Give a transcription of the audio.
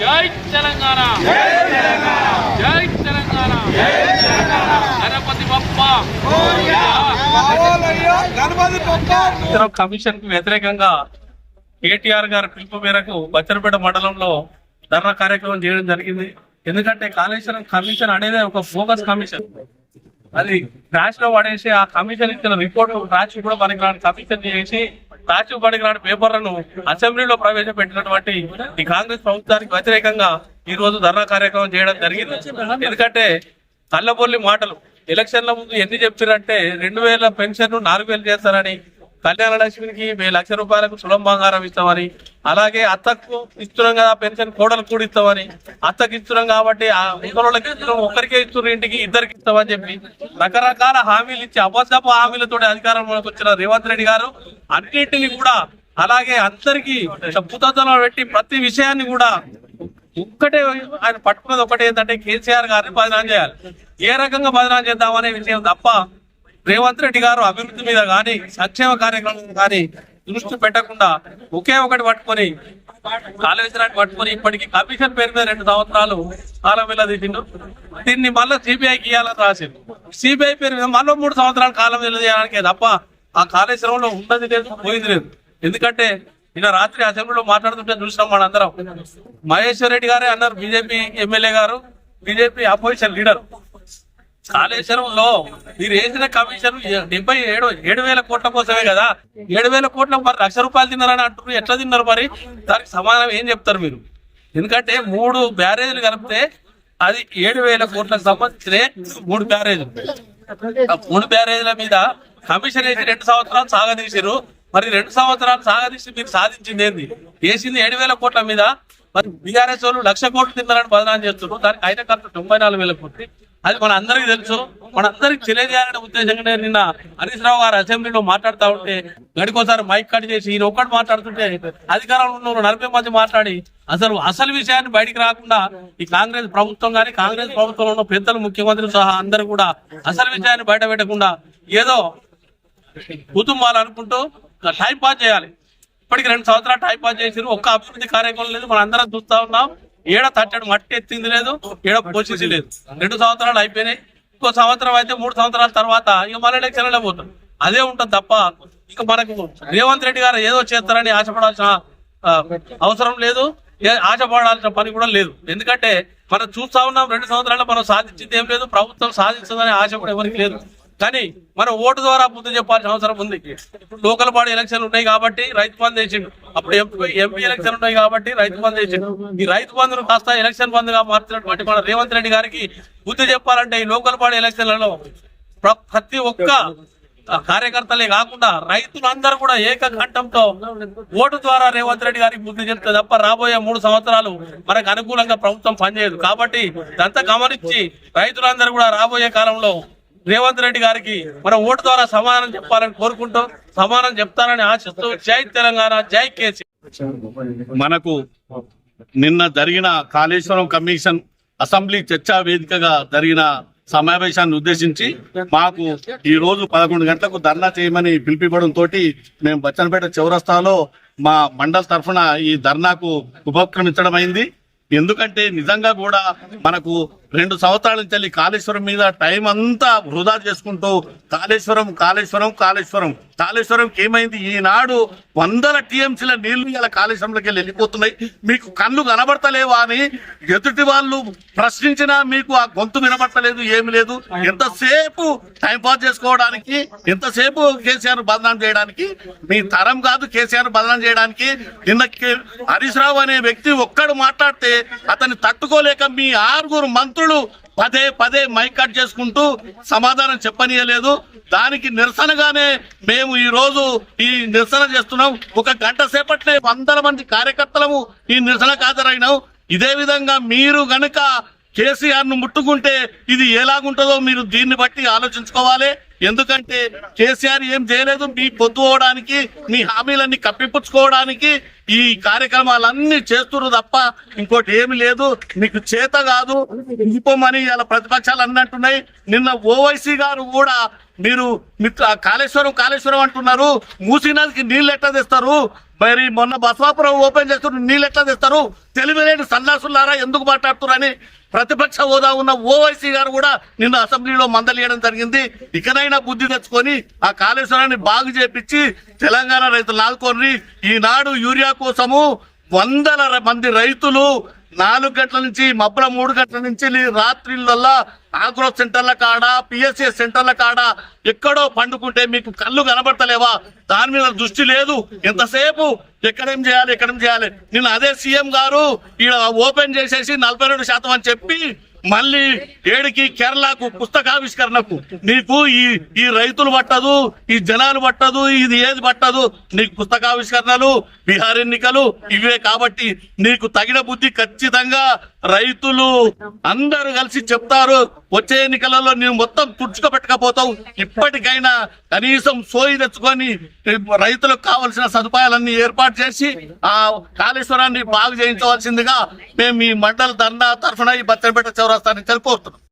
జై తెలంగాణ. జై తెలంగాణ. గణపతి బప్ప గణపతి పప్ప ఇతర కమిషన్కు వ్యతిరేకంగా కేటీఆర్ గారి పిలుపు మేరకు బచ్చరపేట మండలంలో ధర్నా కార్యక్రమం చేయడం జరిగింది. ఎందుకంటే కాళేశ్వరం కమిషన్ అనేది ఒక ఫోకస్ కమిషన్. అది రాసి లో పడేసి ఆ కమిషన్ ఇచ్చిన రిపోర్ట్ రాసి కూడా పనికిరాని కమిషన్ చేసి రాసి పనికిరాని పేపర్లను అసెంబ్లీలో ప్రవేశపెట్టినటువంటి ఈ కాంగ్రెస్ ప్రభుత్వానికి వ్యతిరేకంగా ఈ రోజు ధర్నా కార్యక్రమం చేయడం జరిగింది. ఎందుకంటే కళ్ళబొల్లి మాటలు ఎలక్షన్ల ముందు ఎన్ని చెప్పారంటే రెండు వేల పెన్షన్ నాలుగు వేలు చేస్తారని కళ్యాణ లక్ష్మికి వెయ్యి లక్ష రూపాయలకు సులం బంగారం ఇస్తామని అలాగే అత్తకు ఇస్తున్నాం కదా పెన్షన్ కోడలు కూడా ఇస్తామని అత్తకి ఇస్తున్నాం కాబట్టి ఆ ఇస్తున్నాం ఒక్కరికే ఇస్తున్న ఇంటికి ఇద్దరికి ఇస్తామని చెప్పి రకరకాల హామీలు ఇచ్చి అబద్ధపు హామీలతో అధికారంలోకి వచ్చిన రేవంత్ రెడ్డి గారు అన్నింటినీ కూడా అలాగే అందరికీ పుస్తకంలో పెట్టి ప్రతి విషయాన్ని కూడా ఒక్కటే ఆయన పట్టుకున్నది ఒకటే ఏంటంటే కేసీఆర్ గారిని బదనాం చేయాలి. ఏ రకంగా బదనాం చేద్దామనే విషయం తప్ప రేవంత్ రెడ్డి గారు అభివృద్ధి మీద కానీ సంక్షేమ కార్యక్రమం కానీ దృష్టి పెట్టకుండా ఒకే ఒకటి పట్టుకొని కాళేశ్వరాన్ని పట్టుకొని ఇప్పటికి కమిషన్ పేరు మీద రెండు సంవత్సరాలు కాలం వెళ్ళదీసిండు దీన్ని మళ్ళీ సిబిఐకి ఇవ్వాలని రాసిండు. సిబిఐ పేరు మీద మళ్ళీ మూడు సంవత్సరాలు కాలం వెళ్ళదీయడానికే తప్ప ఆ కాళేశ్వరంలో ఉన్నది లేదు పోయింది లేదు. ఎందుకంటే నిన్న రాత్రి అసెంబ్లీలో మాట్లాడుతుంటే చూసినాం మనందరం. మహేశ్వర్ రెడ్డి గారే అన్నారు బీజేపీ ఎమ్మెల్యే గారు బీజేపీ అపోజిషన్ లీడర్. కాళేశ్వరంలో మీరు వేసిన కమిషన్ డెబ్బై ఏడు ఏడు వేల కోట్ల కోసమే కదా. ఏడు వేల కోట్ల మరి లక్ష రూపాయలు తిన్నారని అంటున్నారు. ఎట్లా తిన్నారు మరి? దానికి సమాధానం ఏం చెప్తారు మీరు? ఎందుకంటే మూడు బ్యారేజీలు కలిపితే అది ఏడు వేల కోట్లకు సంబంధించిన మూడు బ్యారేజీలు. మూడు బ్యారేజీల మీద కమిషన్ వేసి రెండు సంవత్సరాలు సాగదీశారు మరి రెండు సంవత్సరాలు సాగదీసి మీరు సాధించింది ఏంది? వేసింది ఏడు వేల కోట్ల మీద. మరి బీఆర్ఎస్ వాళ్ళు లక్ష కోట్లు తిన్నారని బదనాలు చేస్తున్నారు. దానికి అయిన ఖర్చు తొంభై నాలుగు వేల కోట్లు. అది మన అందరికీ తెలుసు. మన అందరికి తెలియజేయాలనే ఉద్దేశంగానే నిన్న హరీష్ రావు గారు అసెంబ్లీలో మాట్లాడుతూ ఉంటే గడికోసారి మైక్ కట్ చేసి ఈయన ఒక్కటి మాట్లాడుతుంటే అధికారంలో ఉన్న నలభై మంది మాట్లాడి అసలు అసలు విషయాన్ని బయటికి రాకుండా ఈ కాంగ్రెస్ ప్రభుత్వం కానీ కాంగ్రెస్ ప్రభుత్వంలో ఉన్న పెద్దలు ముఖ్యమంత్రి సహా అందరూ కూడా అసలు విషయాన్ని బయట పెట్టకుండా ఏదో కుటుంబాలు అనుకుంటూ టైం పాస్ చేయాలి. ఇప్పటికి రెండు సంవత్సరాలు టైం పాస్ చేసారు ఒక్క అభివృద్ధి కార్యక్రమం లేదు. మనం అందరం చూస్తా ఉన్నాం. ఏడ తట్టడు మట్టి ఎత్తింది లేదు ఏడ పోషించి లేదు. రెండు సంవత్సరాలు అయిపోయినాయి. ఇంకో సంవత్సరం అయితే మూడు సంవత్సరాల తర్వాత ఇక మళ్ళీ ఎలక్షన్లే పోతాం అదే ఉంటుంది తప్ప ఇక మనకు రేవంత్ రెడ్డి గారు ఏదో చేస్తారని ఆశపడాల్సిన అవసరం లేదు. ఆశపడాల్సిన పని కూడా లేదు. ఎందుకంటే మనం చూస్తా ఉన్నాం రెండు సంవత్సరాల్లో మనం సాధించింది ఏం లేదు ప్రభుత్వం సాధించదని ఆశ కూడా ఎవరికి లేదు. కానీ మనం ఓటు ద్వారా బుద్ధి చెప్పాల్సిన అవసరం ఉంది. ఇప్పుడు లోకల్ బాడీ ఎలక్షన్లు ఉన్నాయి కాబట్టి రైతు బంద్ చేసిండు అప్పుడు ఎంపీ ఎలక్షన్ ఉన్నాయి కాబట్టి రైతు బంద్ చేసిండు ఈ రైతు బంధును కాస్త ఎలక్షన్ బంద్గా మార్చినటువంటి మన రేవంత్ రెడ్డి గారికి బుద్ధి చెప్పాలంటే ఈ లోకల్ బాడీ ఎలక్షన్లలో ప్ర- ప్రతి ఒక్క కార్యకర్తలే కాకుండా రైతులందరూ కూడా ఏకకంఠంతో ఓటు ద్వారా రేవంత్ రెడ్డి గారికి బుద్ధి చెప్తే తప్ప రాబోయే మూడు సంవత్సరాలు మనకు అనుకూలంగా ప్రభుత్వం పనిచేయదు. కాబట్టి ఇదంతా గమనించి రైతులందరూ కూడా రాబోయే కాలంలో రేవంత్ రెడ్డి గారికి మనం ఓటు ద్వారా సమాధానం చెప్పాలని కోరుకుంటూ సమాధానం చెప్తారని ఆశిస్తూ జై తెలంగాణ జై కేసీ. మనకు నిన్న జరిగిన కాళేశ్వరం కమిషన్ అసెంబ్లీ చర్చా వేదికగా జరిగిన సమావేశాన్ని ఉద్దేశించి మాకు ఈ రోజు పదకొండు గంటలకు ధర్నా చేయమని పిలిపివ్వడం తోటి మేము బచ్చనపేట చౌరస్తాలో మా మండల్ తరఫున ఈ ధర్నాకు ఉపక్రమించడం అయింది. ఎందుకంటే నిజంగా కూడా మనకు రెండు సంవత్సరాల నుంచి కాళేశ్వరం మీద టైం అంతా వృధా చేసుకుంటూ కాళేశ్వరం కాళేశ్వరం కాళేశ్వరం. కాళేశ్వరంకి ఏమైంది? ఈనాడు వందల టీఎంసీల నీళ్ళు ఇలా కాళేశ్వరంలోకి వెళ్ళి వెళ్ళిపోతున్నాయి. మీకు కళ్ళు కనబడతలేవా అని ఎదుటి వాళ్ళు ప్రశ్నించినా మీకు ఆ గొంతు వినబడతలేదు ఏమి లేదు. ఎంతసేపు టైం పాస్ చేసుకోవడానికి ఎంతసేపు కేసీఆర్ బదనాం చేయడానికి మీ తరం కాదు కేసీఆర్ బదనాం చేయడానికి నిన్న హరీశ్ హరీష్ రావు అనే వ్యక్తి ఒక్కడు మాట్లాడితే అతన్ని తట్టుకోలేక మీ ఆరుగురు మంత్రులు పదే పదే మైక్ కట్ చేసుకుంటూ సమాధానం చెప్పనీయలేదు. దానికి నిరసనగానే మేము ఈ రోజు ఈ నిరసన చేస్తున్నాం. ఒక గంట సేపట్లే వందల మంది కార్యకర్తలము ఈ నిరసనకు హాజరైనాం. ఇదే విధంగా మీరు గనుక కేసీఆర్ను ముట్టుకుంటే ఇది ఎలాగుంటుందో మీరు దీన్ని బట్టి ఆలోచించుకోవాలి. ఎందుకంటే కేసీఆర్ ఏం చేయలేదు మీ పొద్దు అవడానికి మీ హామీలన్నీ కప్పిపుచ్చుకోవడానికి ఈ కార్యక్రమాలన్నీ చేస్తున్నారు తప్ప ఇంకోటి ఏమి లేదు. మీకు చేత కాదు ఇంకోమని ఇలా ప్రతిపక్షాలు అన్నట్టున్నాయి. నిన్న ఓవైసీ గారు కూడా మీరు మిత్ర కాళేశ్వరం కాళేశ్వరం అంటున్నారు. మూసీ నదికి నీళ్ళు ఎట్లా తెస్తారు? మరి మొన్న బసవాపురం ఓపెన్ చేస్తున్న నీళ్ళు ఎట్లా తెస్తారు? తెలివిలేని సన్నాసులారా ఎందుకు మాట్లాడుతున్నారని ప్రతిపక్ష హోదా ఉన్న ఓవైసీ గారు కూడా నిన్న అసెంబ్లీలో మందలియడం జరిగింది. ఇకనైనా బుద్ధి తెచ్చుకొని ఆ కాళేశ్వరాన్ని బాగు చేపించి తెలంగాణ రైతులు నాలుకొని ఈనాడు యూరియా కోసము వందల మంది రైతులు నాలుగు గంటల నుంచి మబ్బుల మూడు గంటల నుంచి రాత్రిలల్లా ఆగ్రో సెంటర్ల కాడ పిఎస్ఏ సెంటర్ల కాడ ఎక్కడో పండుకుంటే మీకు కళ్ళు కనబడతలేవా? దాని మీద దృష్టి లేదు. ఎంతసేపు? ఎక్కడేం చేయాలి? ఎక్కడేం చేయాలి? నేను అదే సీఎం గారు ఈడ ఓపెన్ చేసేసి నలభై రెండు శాతం అని చెప్పి మళ్ళీ ఏడికి కేరళకు పుస్తకావిష్కరణకు నీకు ఈ ఈ రైతులు పట్టదు ఈ జనాలు పట్టదు ఇది ఏది పట్టదు. నీకు పుస్తకావిష్కరణలు బీహార్ ఎన్నికలు ఇవే కాబట్టి నీకు తగిన బుద్ధి ఖచ్చితంగా రైతులు అందరూ కలిసి చెప్తారు వచ్చే ఎన్నికలలో నేను మొత్తం తుడుచుకోబెట్టకపోతావు ఇప్పటికైనా కనీసం సోయి తెచ్చుకొని రైతులకు కావలసిన సదుపాయాలన్నీ ఏర్పాటు చేసి ఆ కాళేశ్వరాన్ని బాగు చేయించవలసిందిగా మేము ఈ మండల ధర్నా తరఫున ఈ బచ్చనపేట చౌరస్తాన్ని కోరుతున్నాం.